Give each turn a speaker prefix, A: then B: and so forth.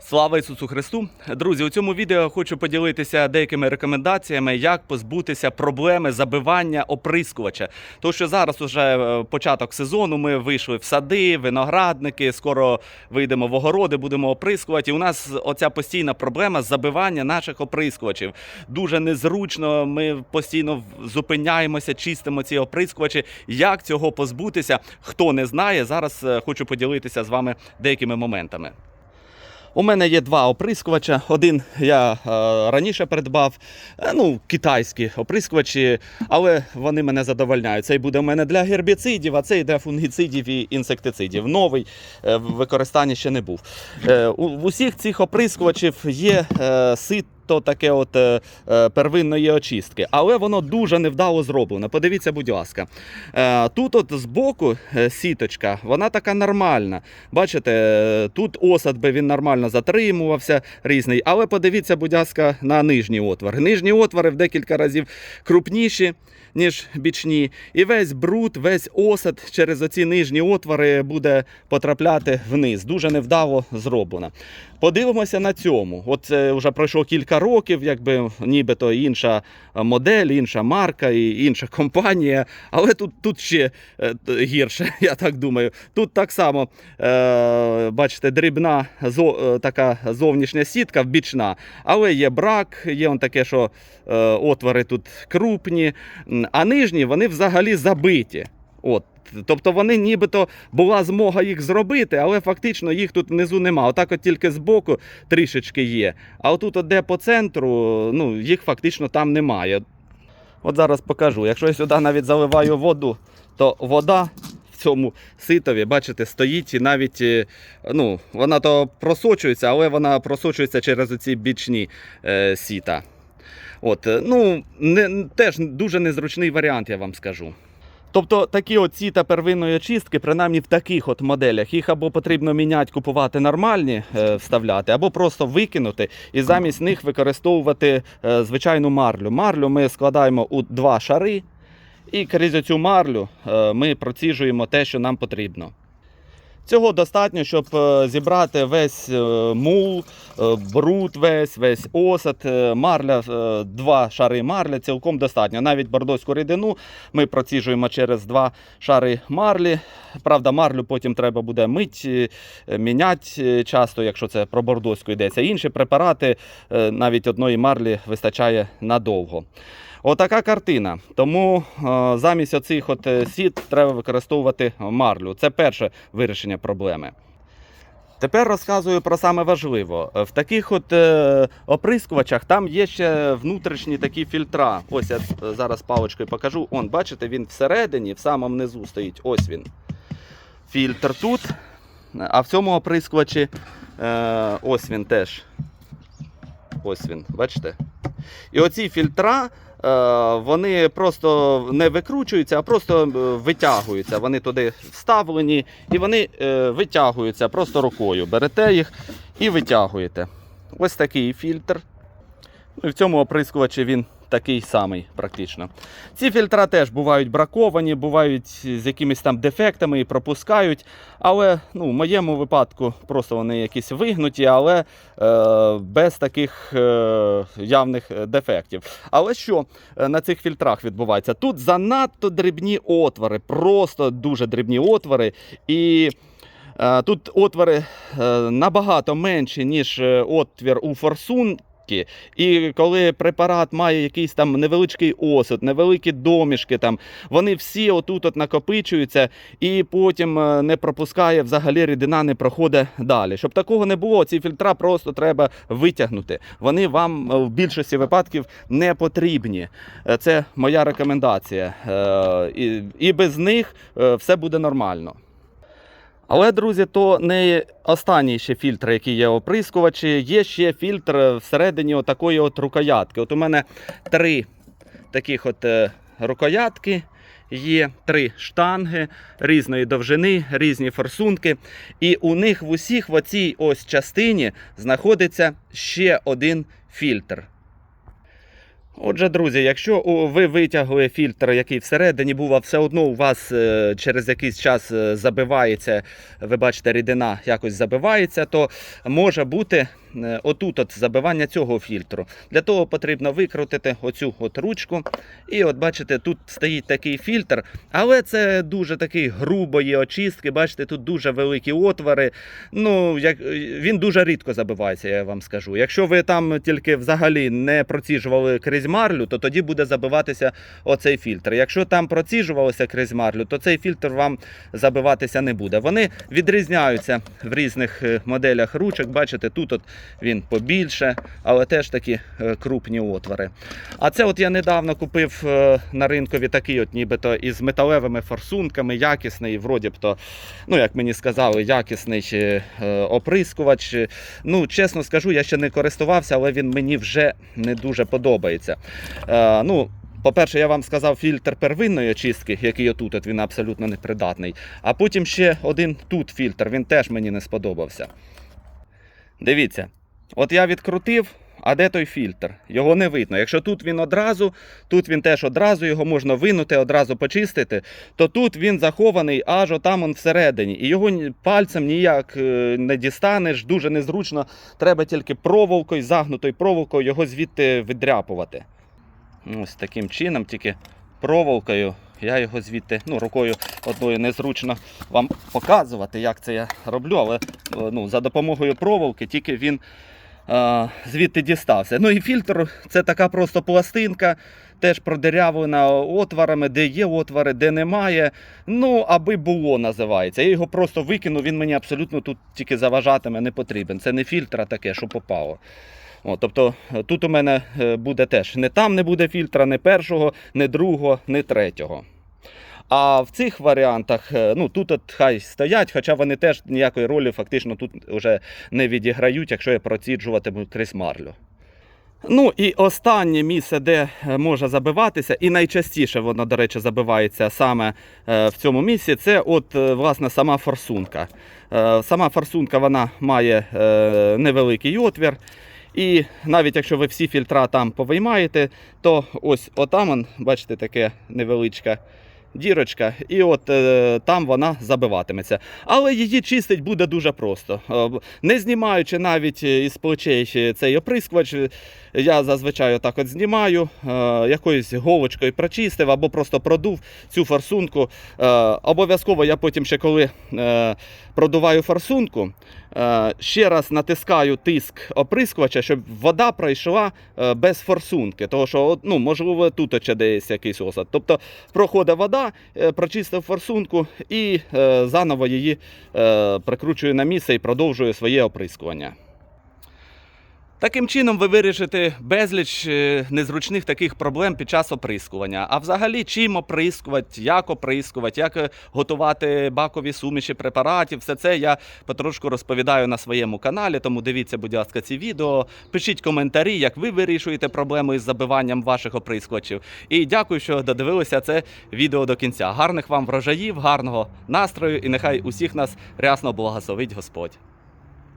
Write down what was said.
A: Слава Ісусу Христу! Друзі, у цьому відео хочу поділитися деякими рекомендаціями, як позбутися проблеми забивання оприскувача. Тому що зараз уже е, початок сезону, ми вийшли в сади, виноградники, скоро вийдемо в огороди, будемо оприскувати. І у нас оця постійна проблема забивання наших оприскувачів. Дуже незручно. Ми постійно зупиняємося, чистимо ці оприскувачі. Як цього позбутися? Хто не знає, зараз е, хочу поділитися з вами деякими моментами. У мене є два оприскувача. Один я е, раніше придбав, е, ну, китайські оприскувачі, але вони мене задовольняють. Цей буде у мене для гербіцидів, а цей для фунгіцидів і інсектицидів. Новий е, в використанні ще не був. У, усіх цих оприскувачів є сит. То таке от е, е, первинної очистки, але воно дуже невдало зроблено. Подивіться, будь ласка. Е, тут, от збоку е, сіточка, вона така нормальна. Бачите, е, тут осад би він нормально затримувався, різний. Але подивіться, будь ласка, на нижній отвор. Нижні отвори в декілька разів крупніші. Ніж бічні, і весь бруд, весь осад через оці нижні отвори буде потрапляти вниз. Дуже невдало зроблено. Подивимося на цьому. От вже пройшло кілька років, якби нібито інша модель, інша марка і інша компанія. Але тут, тут ще е, гірше, я так думаю. Тут так само, е, бачите, дрібна е, така зовнішня сітка бічна, але є брак, є он таке, що отвори тут крупні, а нижні вони взагалі забиті. От. Тобто вони нібито була змога їх зробити, але фактично їх тут внизу нема. Отак от тільки збоку трішечки є. А отут, от де по центру, ну, їх фактично там немає. От зараз покажу. Якщо я сюди навіть заливаю воду, то вода в цьому ситові, бачите, стоїть і навіть е, ну, вона то просочується, але вона просочується через оці бічні е, сіта. От, е, ну, не, теж дуже незручний варіант, я вам скажу. Тобто такі оці та первинної очистки, принаймні в таких от моделях, їх або потрібно міняти, купувати нормальні, е, вставляти, або просто викинути і замість них використовувати е, звичайну марлю. Марлю ми складаємо у два шари, і крізь цю марлю е, ми проціжуємо те, що нам потрібно. Цього достатньо, щоб е, зібрати весь е, мул, е, бруд, весь, весь осад, марля, два шари марля цілком достатньо. Навіть бордоську рідину ми проціжуємо через два шари марлі. Правда, марлю потім треба буде мити, міняти часто, якщо це про бордоську йдеться. Інші препарати навіть одної марлі вистачає надовго. Отака картина. Тому е, замість оцих от е, сіт треба використовувати марлю. Це перше вирішення проблеми. Тепер розказую про саме важливо. В таких от е, оприскувачах там є ще внутрішні такі фільтра. Ось я е, зараз паличкою покажу. Он, бачите, він всередині, в самому низу стоїть. Ось він. Фільтр тут. А в цьому оприскувачі е, ось він теж. Ось він, бачите? І оці фільтра. Е, Вони просто не викручуються, а просто е, витягуються. Вони туди вставлені і вони е, витягуються просто рукою. Берете їх і витягуєте. Ось такий фільтр. Ну, в цьому оприскувачі він такий самий практично. Ці фільтра теж бувають браковані, бувають з якимись там дефектами і пропускають. Але ну, в моєму випадку просто вони якісь вигнуті, але е, без таких е, явних е, дефектів. Але що е, на цих фільтрах відбувається? Тут занадто дрібні отвори, просто дуже дрібні отвори. І е, тут отвори набагато менші, ніж отвір у форсунки. І коли препарат має якийсь там невеличкий осад, невеликі домішки, там, вони всі отут от накопичуються і потім е, не пропускає взагалі рідина, не проходить далі. Щоб такого не було, ці фільтра просто треба витягнути. Вони вам е, в більшості випадків не потрібні. Е, Це моя рекомендація. І, без них все буде нормально. Але, друзі, то не останній ще фільтр, який є оприскувачі. Є ще фільтр всередині отакої от рукоятки. От у мене три таких от е, рукоятки. Є три штанги різної довжини, різні форсунки. І у них в усіх в оцій ось частині знаходиться ще один фільтр. Отже, друзі, якщо ви витягли фільтр, який всередині був, а все одно у вас е, через якийсь час е, забивається, ви бачите, рідина якось забивається, то може бути отут от забивання цього фільтру. Для того потрібно викрутити оцю от ручку. І от бачите, тут стоїть такий фільтр, але це дуже такий грубої очистки. Бачите, тут дуже великі отвори. Ну, як, він дуже рідко забивається, я вам скажу. Якщо ви там тільки взагалі не проціжували крізь марлю, то тоді буде забиватися оцей фільтр. Якщо там проціжувалося крізь марлю, то цей фільтр вам забиватися не буде. Вони відрізняються в різних е, моделях ручок. Бачите, тут от він побільше, але теж такі е, крупні отвори. А це от я недавно купив е, на ринкові такий, от нібито із металевими форсунками, якісний, вроді б то, ну як мені сказали, якісний е, оприскувач. Ну, чесно скажу, я ще не користувався, але він мені вже не дуже подобається. Ну, по-перше, я вам сказав фільтр первинної очистки, який отут, от він абсолютно непридатний. А потім ще один тут фільтр, він теж мені не сподобався. Дивіться, от я відкрутив, а де той фільтр? Його не видно. Якщо тут він одразу, тут він теж одразу, його можна винути, одразу почистити, то тут він захований аж отам он всередині. І його пальцем ніяк е, не дістанеш, дуже незручно. Треба тільки проволокою, загнутою проволокою його звідти віддряпувати. Ось таким чином, тільки проволокою. Я його звідти, ну, рукою одною незручно вам показувати, як це я роблю, але е, ну, за допомогою проволоки тільки він е, звідти дістався. Ну і фільтр це така просто пластинка, теж продерявлена отворами, де є отвори, де немає. Ну, аби було, називається. Я його просто викину, він мені абсолютно тут тільки заважатиме не потрібен. Це не фільтр, а таке, що попало. О, тобто е, тут у мене е, буде теж не там не буде фільтра, не першого, не другого, не третього. А в цих варіантах, е, ну тут от хай стоять, хоча вони теж ніякої ролі фактично тут вже не відіграють, якщо я проціджуватиму крізь марлю. Ну і останнє місце, де може забиватися, і найчастіше воно, до речі, забивається саме в цьому місці, це от власне сама форсунка. Сама форсунка вона має невеликий отвір. І навіть якщо ви всі фільтра там повиймаєте, то ось отам, бачите, таке невеличка дірочка, і от е, там вона забиватиметься. Але її чистить буде дуже просто. Е, не знімаючи навіть е, із плечей е, цей оприскувач, я зазвичай отак от знімаю, е, якоюсь голочкою прочистив або просто продув цю форсунку. Е, обов'язково я потім ще коли е, продуваю форсунку, е, ще раз натискаю тиск оприскувача, щоб вода пройшла без форсунки. Тому що, ну, можливо, тут ще десь якийсь осад. Тобто проходить вода, е, прочистив форсунку і е, заново її прикручує на місце і продовжує своє оприскування. Таким чином ви вирішите безліч е, незручних таких проблем під час оприскування. А взагалі, чим оприскувати, як оприскувати, як е, готувати бакові суміші препаратів, все це я потрошку розповідаю на своєму каналі. Тому дивіться, будь ласка, ці відео. Пишіть коментарі, як ви вирішуєте проблему із забиванням ваших оприскувачів. І дякую, що додивилися це відео до кінця. Гарних вам врожаїв, гарного настрою і нехай усіх нас рясно благословить Господь.